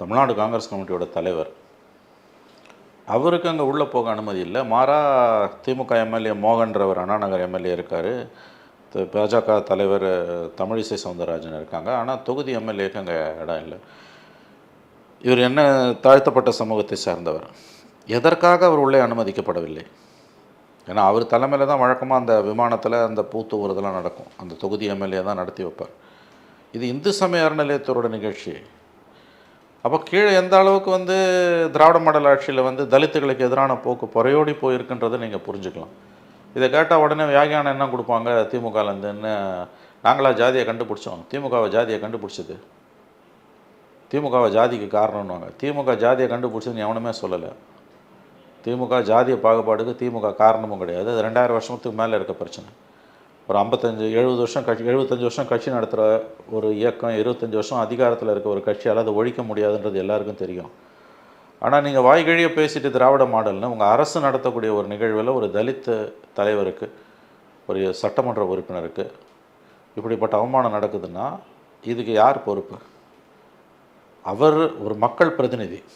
தமிழ்நாடு காங்கிரஸ் கமிட்டியோட தலைவர். அவருக்கு அங்கே உள்ளே போக அனுமதி இல்லை. மாறா திமுக எம்எல்ஏ மோகன்றவர் அண்ணாநகர் எம்எல்ஏ இருக்கார். பாஜக தலைவர் தமிழிசை சவுந்தரராஜன் இருக்காங்க. ஆனால் தொகுதி எம்எல்ஏக்கு அங்கே இடம் இல்லை. இவர் என்ன தாழ்த்தப்பட்ட சமூகத்தை சார்ந்தவர். எதற்காக அவர் உள்ளே அனுமதிக்கப்படவில்லை? ஏன்னா அவர் தலைமையில் தான் வழக்கமாக அந்த விமானத்தில் அந்த பூத்துவரதெல்லாம் நடக்கும். அந்த தொகுதி எம்எல்ஏ தான் நடத்தி வைப்பார். இது இந்து சமய அறநிலையத்தோட நிகழ்ச்சி. அப்போ கீழே எந்த அளவுக்கு வந்து திராவிட மாடல் ஆட்சியில் வந்து தலித்துகளுக்கு எதிரான போக்கு புறையோடி போயிருக்குன்றதை நீங்கள் புரிஞ்சுக்கலாம். இதை கேட்டால் உடனே வியாகியானம் என்ன கொடுப்பாங்க? திமுகலேருந்துன்னு நாங்களா ஜாதியை கண்டுபிடிச்சோம். திமுகவை ஜாதியை கண்டுபிடிச்சது. திமுகவை ஜாதிக்கு காரணம்னுவாங்க. திமுக ஜாதியை கண்டுபிடிச்சதுன்னு எவனுமே சொல்லலை. திமுக ஜாதிய பாகுபாடுக்கு திமுக காரணமும் கிடையாது. அது ரெண்டாயிரம் வருஷத்துக்கு மேலே இருக்க பிரச்சனை. ஒரு ஐம்பத்தஞ்சு எழுபது வருஷம் கட்சி எழுபத்தஞ்சு வருஷம் கட்சி நடத்துகிற ஒரு இயக்கம் இருபத்தஞ்சி வருஷம் அதிகாரத்தில் இருக்க ஒரு கட்சியால் அதை ஒழிக்க முடியாதுன்றது எல்லாருக்கும் தெரியும். ஆனால் நீங்கள் வாய்கழிய பேசிட்டு திராவிட மாடல்னு உங்கள் அரசு நடத்தக்கூடிய ஒரு நிகழ்வில் ஒரு தலித் தலைவருக்கு ஒரு சட்டமன்ற உறுப்பினருக்கு இப்படிப்பட்ட அவமானம் நடக்குதுன்னா இதுக்கு யார் பொறுப்பு? அவர் ஒரு மக்கள் பிரதிநிதி.